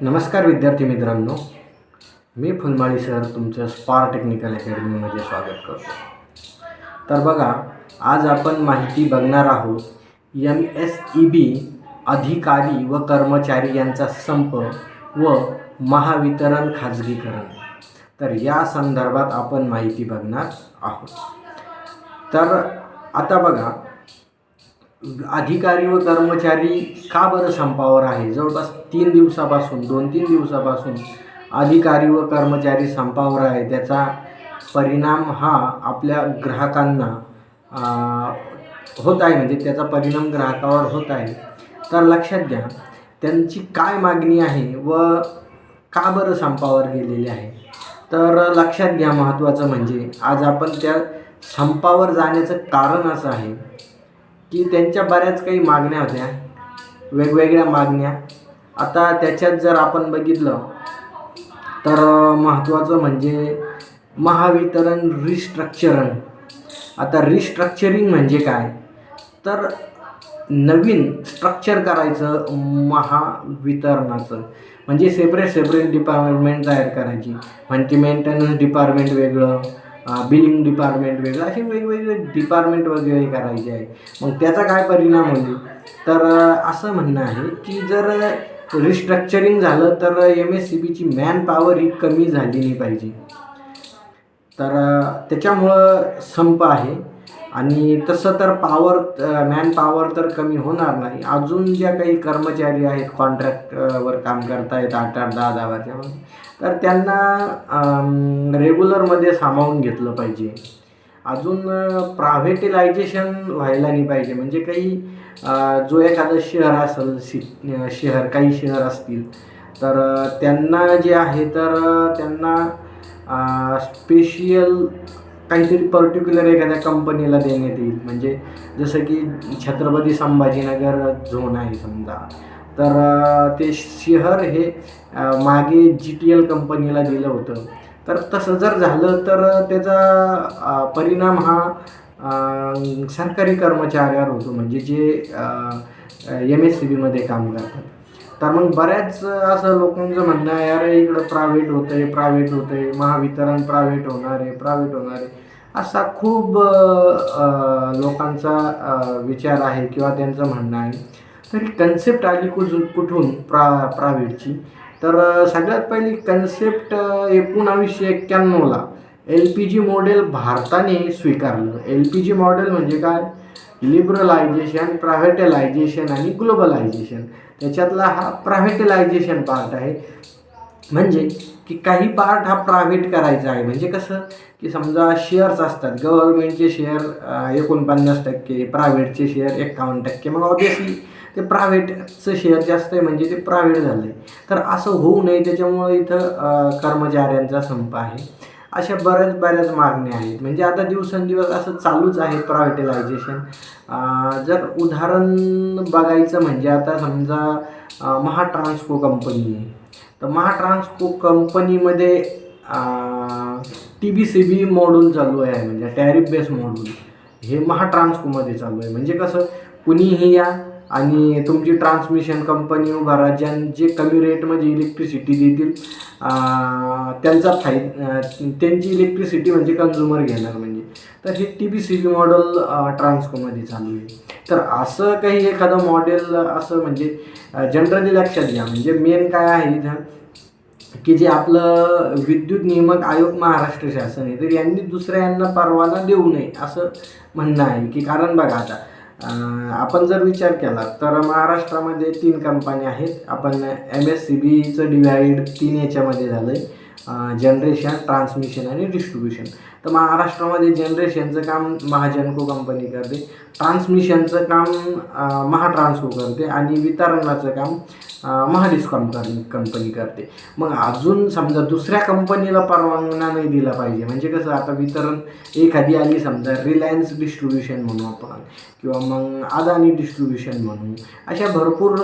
नमस्कार विद्यार्थी मित्रांनो. मी फुलमाळी सर तुमचं स्पार टेक्निकल अकॅडमीमध्ये स्वागत करतो. तर बघा आज आपण माहिती बघणार आहोत एम एस ई बी अधिकारी व कर्मचारी यांचा संप व महावितरण खाजगीकरण. तर या संदर्भात आपण माहिती बघणार आहोत. तर आता बघा अधिकारी व कर्मचारी का बरं संपावर आहे? जवळपास तीन दिवसापासून दोन तीन दिवसापासून अधिकारी व कर्मचारी संपावर आहे. त्याचा परिणाम हा आपल्या ग्राहकांना होत आहे. म्हणजे त्याचा परिणाम ग्राहकावर होत आहे. तर लक्षात घ्या त्यांची काय मागणी आहे व का बरं संपावर गेलेले आहे? तर लक्षात घ्या महत्त्वाचं म्हणजे आज आपण त्या संपावर जाण्याचं कारण असं आहे. की त्यांच्या बऱ्याच काही मागण्या होत्या. वेगवेगळ्या मागण्या. आता त्याच्यात जर आपण बघितलं तर महत्त्वाचं म्हणजे महावितरण रिस्ट्रक्चरण आता रिस्ट्रक्चरिंग म्हणजे काय? तर नवीन स्ट्रक्चर करायचं महावितरणाचं. म्हणजे सेपरेट सेपरेट डिपार्टमेंट तयार करायची. म्हणजे मेंटेनन्स डिपार्टमेंट वेगळं बिलिंग डिपार्टमेंट वेगळं असे वेगवेगळे डिपार्टमेंट वगैरे करायचे आहे. मग त्याचा काय परिणाम होईल? तर असं म्हणणं आहे की जर रिस्ट्रक्चरिंग झालं तर एम एस सी बीची मॅन पॉवर ही कमी झाली नाही पाहिजे. तर त्याच्यामुळं संप आहे. आणि तसं तर पॉवर मॅन पॉवर तर कमी होणार नाही. अजून ज्या काही कर्मचारी आहेत कॉन्ट्रॅक्टवर काम करतायत आठ आठ दहा दहा वाजेवर तर त्यांना रेग्युलरमध्ये सामावून घेतलं पाहिजे. अजून प्रायव्हेटिलायझेशन व्हायला नाही पाहिजे. म्हणजे काही जो एखादं शहर असेल सि शहर काही शहर असतील तर त्यांना जे आहे तर त्यांना स्पेशियल काहीतरी पर्टिक्युलर एखाद्या कंपनीला देण्यात येईल. म्हणजे जसं की छत्रपती संभाजीनगर झोन आहे समजा. तर ते शहर हे मागे जी टी एल कंपनीला दिलं होतं. तर तसं जर झालं तर त्याचा परिणाम हा सरकारी कर्मचाऱ्यावर होतो. म्हणजे जे एम एस सी बीमध्ये काम करतात. तर मग बऱ्याच असं लोकांचं म्हणणं आहे अरे इकडं प्रायव्हेट होतं आहे प्रायव्हेट होतं आहे महावितरण प्रायव्हेट होणार आहे प्रायव्हेट होणार आहे. असा खूप लोकांचा विचार आहे किंवा त्यांचं म्हणणं आहे. तरी कन्सेप्ट आली कुठून कुठून? प्रा प्रावीडची. तर सगळ्यात पहिली कन्सेप्ट एकोणावीसशे एक्क्याण्णवला एल पी जी मॉडेल भारताने स्वीकारलं. एल पी जी मॉडेल म्हणजे काय? लिबरलायझेशन प्रायव्हेटलायझेशन आणि ग्लोबलायझेशन त्याच्यातला हा प्रायव्हेटलायझेशन पार्ट आहे. म्हणजे की काही पार्ट हा प्रायव्हेट करायचा आहे. म्हणजे कसं की समजा शेअर्स असतात. गव्हर्नमेंटचे शेअर एकोणपन्नास टक्के प्रायव्हेटचे शेअर एकावन्न टक्के. मग ऑब्विसली ते प्रायव्हेटचं शेअर जास्त आहे म्हणजे ते प्रायव्हेट झालं आहे तर असं होऊ नये. त्याच्यामुळे इथं कर्मचाऱ्यांचा संप आहे. अशा बऱ्याच बऱ्याच मागण्या आहेत. म्हणजे आता दिवसेंदिवस असं चालूच आहे प्रायव्हेटलायझेशन जर उदाहरण बघायचं म्हणजे आता समजा महाट्रान्सको कंपनी आहे. तर महाट्रान्सको कंपनीमध्ये T B C B module चालू आहे म्हणजे टॅरिफ बेस मॉड्यूल हे महाट्रान्सकोमध्ये चालू आहे. म्हणजे कसं कुणीही या आणि तुमची ट्रान्समिशन कंपनी उभारा राज्यांचे जे कमी रेटमध्ये इलेक्ट्रिसिटी देतील त्यांचा फाय त्यांची इलेक्ट्रिसिटी म्हणजे कन्झ्युमर घेणार म्हणजे. तर हे T B C B model ट्रान्सकोमध्ये चालू आहे. तर असं काही एखादं मॉडेल असं म्हणजे जनरली लक्षात घ्या. म्हणजे मेन काय आहे इथं? की जे आपलं विद्युत नियामक आयोग महाराष्ट्र शासन आहे. तर यांनी दुसऱ्या यांना परवाना देऊ नये असं म्हणणं आहे. की कारण बघा आता आपण जर विचार केला तर महाराष्ट्रामध्ये तीन कंपन्या आहेत. आपण एम एस सी बीचं डिवाईड तीन याच्यामध्ये झालं आहे जनरेशन ट्रान्समिशन आणि डिस्ट्रीब्युशन तर महाराष्ट्रामध्ये जनरेशनचं काम महाजनको कंपनी करते. ट्रान्समिशनचं काम महाट्रान्सको करते. आणि वितरणाचं काम महाडिस्कॉम कर कंपनी करते. मग अजून समजा दुसऱ्या कंपनीला परवानगा नाही दिला पाहिजे. म्हणजे कसं आता वितरण एखादी आली समजा रिलायन्स डिस्ट्रीब्युशन म्हणू आपण किंवा मग अदानी डिस्ट्रीब्युशन म्हणू अशा भरपूर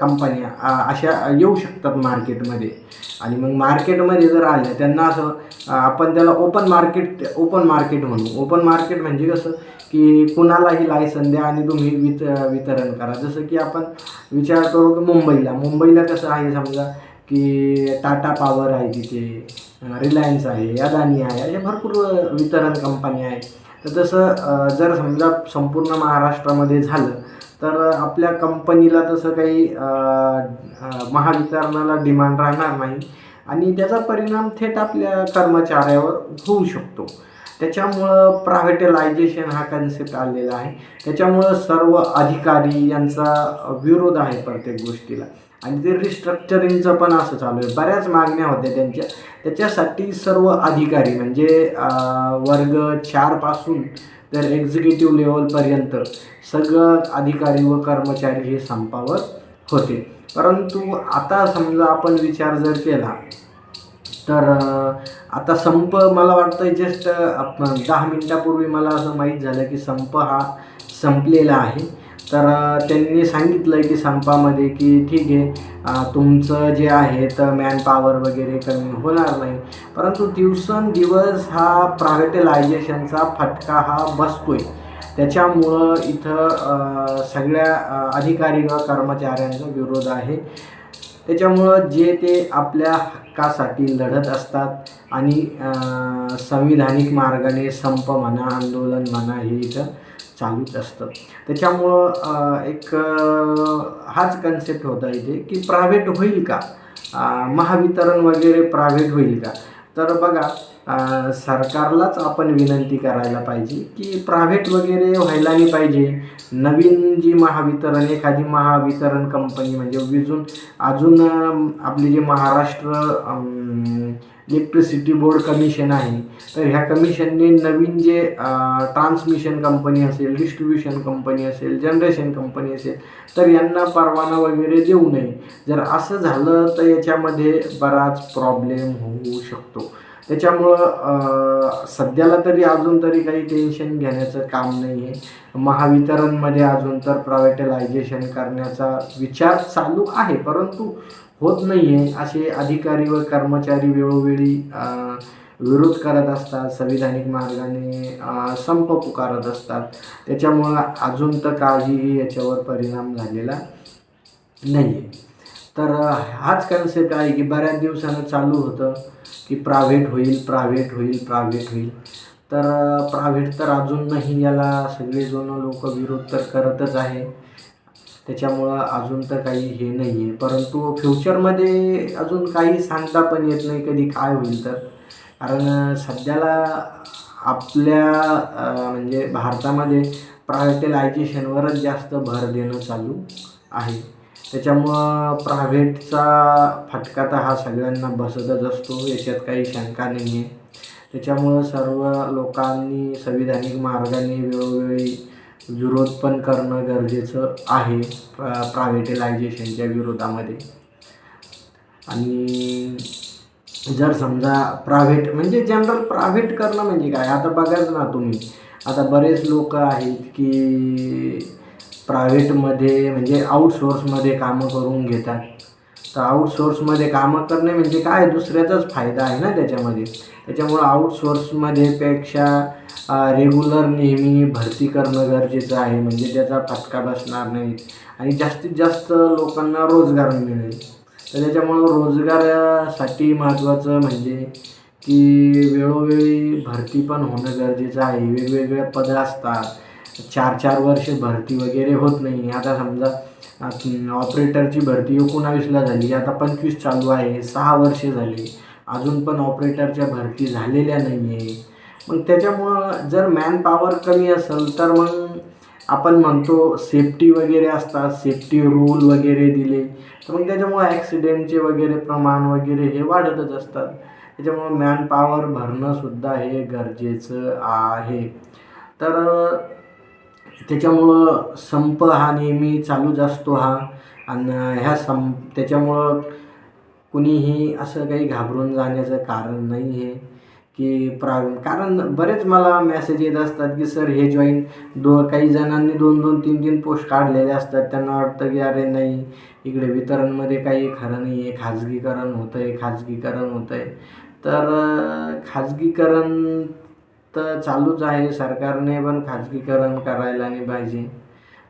कंपन्या अशा येऊ शकतात मार्केटमध्ये आणि मग मार्केटमध्ये जर आल्या त्यांना असं आपण त्याला ओपन मार्केट ओपन मार्केट म्हणू. ओपन मार्केट म्हणजे कसं की कुणालाही लायसन द्या आणि तुम्ही वित वितरण करा. जसं की आपण विचार करू की मुंबईला. मुंबईला कसं आहे समजा की टाटा पॉवर आहे तिथे रिलायन्स आहे अदानी आहे अशा भरपूर वितरण कंपनी आहे तर तसं जर समजा संपूर्ण महाराष्ट्रामध्ये झालं तर आपल्या कंपनीला तसं काही महावितरणाला डिमांड राहणार नाही. आणि त्याचा परिणाम थेट आपल्या कर्मचाऱ्यावर होऊ शकतो. त्याच्यामुळं प्रायव्हेटलायझेशन हा कन्सेप्ट आलेला आहे. त्याच्यामुळं सर्व अधिकारी यांचा विरोध आहे प्रत्येक गोष्टीला. आणि ते रिस्ट्रक्चरिंगचं पण असं चालू आहे. बऱ्याच मागण्या होत्या त्यांच्या. त्याच्यासाठी सर्व अधिकारी म्हणजे वर्ग चारपासून तर एक्झिक्युटिव्ह लेवलपर्यंत सगळं अधिकारी व कर्मचारी हे संपावर होते. परंतु आता समजा आपण विचार जर केला तर आता संप मला वाटतं जस्ट दहा मिनटापूर्वी मला असं माहीत झालं की संप हा संपलेला आहे. तर त्यांनी सांगितलं की संपामध्ये की ठीक आहे तुमचं जे आहे तर मॅन पॉवर वगैरे कमी होणार नाही. परंतु दिवसेंदिवस हा प्रायव्हेटलायझेशनचा फटका हा बसतोय. त्याच्यामुळं इथं सगळ्या अधिकारी व कर्मचाऱ्यांचा विरोध आहे. त्याच्यामुळं जे ते आपल्या हक्कासाठी लढत असतात आणि संविधानिक मार्गाने संप म्हणा आंदोलन म्हणा हे इथं चालूच असतं. त्याच्यामुळं एक हाच कन्सेप्ट होता इथे की प्रायव्हेट होईल का? महावितरण वगैरे प्रायव्हेट होईल का? तर बघा सरकारलाच आपण विनंती करायला पाहिजे की प्रायव्हेट वगैरे व्हायला नाही पाहिजे. नवीन जी महावितरण एखादी महावितरण कंपनी म्हणजे विजून अजून आपली जे महाराष्ट्र इलेक्ट्रिसिटी बोर्ड कमिशन आहे तर ह्या कमिशनने नवीन जे ट्रान्समिशन कंपनी असेल डिस्ट्रीब्युशन कंपनी असेल जनरेशन कंपनी असेल तर यांना परवाना वगैरे देऊ नये. जर असं झालं तर याच्यामध्ये बराच प्रॉब्लेम होऊ शकतो. त्याच्यामुळं सध्याला तरी अजून तरी काही टेन्शन घेण्याचं काम नाही आहे महावितरणमध्ये अजून तर प्रायव्हेटलायझेशन करण्याचा विचार चालू आहे परंतु होत नाही आहे असे अधिकारी व कर्मचारी वेळोवेळी विरोध करत असतात संविधानिक मार्गाने संप पुकारत असतात. त्याच्यामुळं अजून तर काळजीही याच्यावर परिणाम झालेला नाही आहे तर हाच कन्सेप्ट आहे की बऱ्याच दिवसानं चालू होतं. की प्रायव्हेट होईल प्रायव्हेट होईल प्रायव्हेट होईल. तर प्रायव्हेट तर अजूनही याला सगळेजण लोक विरोध तर करतच आहे. त्याच्यामुळं अजून तर काही हे नाही आहे परंतु फ्युचरमध्ये अजून काही सांगता पण येत नाही कधी काय होईल तर. कारण सध्याला आपल्या म्हणजे भारतामध्ये प्रायव्हेटलायझेशनवरच जास्त भर देणं चालू आहे. त्याच्यामुळं प्रायव्हेटचा फटका तर हा सगळ्यांना बसतच असतो याच्यात काही शंका नाही आहे त्याच्यामुळं सर्व लोकांनी संविधानिक मार्गाने वेळोवेळी विरोध पण करणं गरजेचं आहे प्रा प्रायव्हेटलायझेशनच्या विरोधामध्ये. आणि जर समजा प्रायव्हेट म्हणजे जनरल प्रायव्हेट करणं म्हणजे काय? आता बघाच ना तुम्ही. आता बरेच लोक आहेत की प्रायव्हेटमध्ये म्हणजे आउटसोर्समध्ये कामं करून घेतात. तर आउटसोर्समध्ये कामं करणे म्हणजे काय? दुसऱ्याचाच फायदा आहे ना त्याच्यामध्ये. त्याच्यामुळं आउटसोर्समध्ये पेक्षा रेग्युलर नेहमी भरती करणं गरजेचं आहे. म्हणजे त्याचा फटका बसणार नाही. आणि जास्तीत जास्त लोकांना रोजगार मिळेल. तर त्याच्यामुळं रोजगारासाठी महत्त्वाचं म्हणजे की वेळोवेळी भरती पण होणं गरजेचं आहे. वेगवेगळे पदं असतात. चार चार वर्ष भरती वगैरे होत नाही. आता समजा ऑपरेटरची भरती एकोणावीसला झाली आता पंचवीस चालू आहे सहा वर्षे झाली. अजून पण ऑपरेटरच्या भरती झालेल्या नाही आहे मग त्याच्यामुळं जर मॅन पॉवर कमी असेल तर मग आपण म्हणतो सेफ्टी वगैरे असतात सेफ्टी रूल वगैरे दिले तर मग त्याच्यामुळं ॲक्सिडेंटचे वगैरे प्रमाण वगैरे हे वाढतच असतात. त्याच्यामुळं मॅन पॉवर भरणंसुद्धा हे गरजेचं आहे. तर त्याच्यामुळं संप हा नेहमी चालूच असतो हा. आणि ह्या सं त्याच्यामुळं कुणीही असं काही घाबरून जाण्याचं कारण नाही आहे की प्रा कारण बरेच मला मेसेज येत असतात की सर हे जॉईन दो काही जणांनी दोन दोन तीन तीन पोस्ट काढलेले असतात. त्यांना वाटतं की अरे नाही इकडे वितरणमध्ये काही खरं नाही आहे. खाजगीकरण होतं आहे खाजगीकरण होतं आहे तर खाजगीकरण तर चालूच आहे. सरकारने पण खाजगीकरण करायला नाही पाहिजे.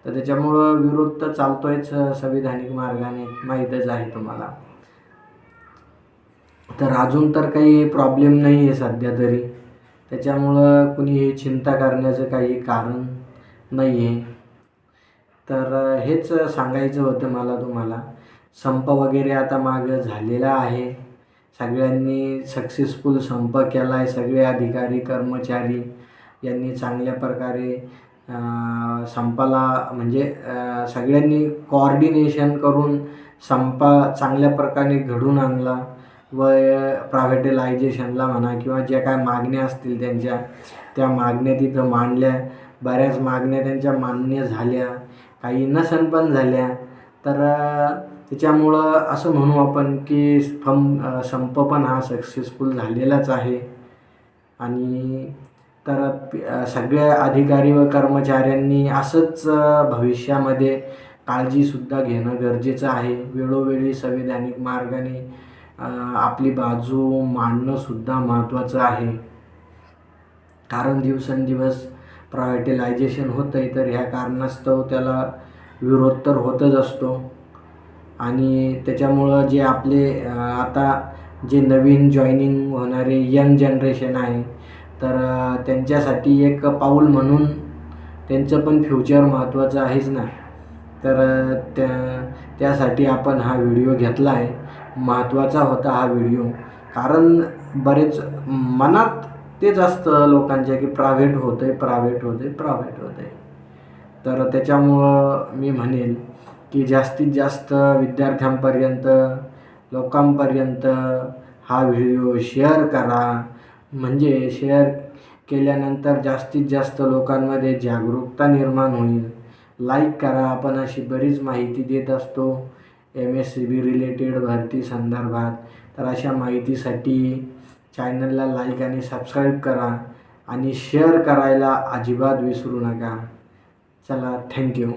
तर त्याच्यामुळं विरोध तर चालतोयच संविधानिक मार्गाने. माहीतच आहे तुम्हाला. तर अजून तर काही प्रॉब्लेम नाही आहे सध्या तरी. त्याच्यामुळं कुणी चिंता करण्याचं काही कारण नाही आहे तर हेच सांगायचं होतं मला तुम्हाला. संप वगैरे आता मागं झालेला आहे. सगळ्यांनी सक्सेसफुल संप केला आहे सगळे अधिकारी कर्मचारी यांनी चांगल्या प्रकारे संपाला म्हणजे सगळ्यांनी कॉर्डिनेशन करून संपा चांगल्या प्रकारे घडून आणला व प्रायव्हेटलायझेशनला म्हणा किंवा ज्या काय मागण्या असतील त्यांच्या त्या मागण्या तिथं मांडल्या. बऱ्याच मागण्या त्यांच्या मान्य झाल्या. काही नसन पण झाल्या. तर त्याच्यामुळं असं म्हणू आपण की फम संप पण हा सक्सेसफुल झालेलाच आहे. आणि तर पी- सगळ्या अधिकारी व कर्मचाऱ्यांनी असंच भविष्यामध्ये काळजीसुद्धा घेणं गरजेचं आहे. वेळोवेळी संविधानिक मार्गाने आपली बाजू मांडणंसुद्धा महत्त्वाचं आहे. कारण दिवसेंदिवस प्रायव्हेटलायझेशन होतं आहे तर ह्या कारणास्तव त्याला विरोध तर होतच असतो. आणि त्याच्यामुळं जे आपले आता जे नवीन जॉईनिंग होणारे यंग जनरेशन आहे तर त्यांच्यासाठी एक पाऊल म्हणून त्यांचं पण फ्युचर महत्त्वाचं आहेच ना. तर त्या त्यासाठी आपण हा व्हिडिओ घेतला आहे महत्त्वाचा होता हा व्हिडिओ कारण बरेच मनात तेच असतं लोकांच्या की प्रायव्हेट होतं आहे प्रायव्हेट होतं आहे प्रायव्हेट होतं आहे तर त्याच्यामुळं मी म्हणेन की जास्तीत जास्त विद्यार्थ्यांपर्यंत लोकांपर्यंत हा व्हिडिओ शेअर करा. म्हणजे शेअर केल्यानंतर जास्तीत जास्त लोकांमध्ये जागरूकता निर्माण होईल. लाईक करा. आपण अशी बरीच माहिती देत असतो. M S C B related भरती संदर्भात. तर अशा माहितीसाठी चॅनलला लाईक आणि सबस्क्राईब करा आणि शेअर करायला अजिबात विसरू नका. चला थँक्यू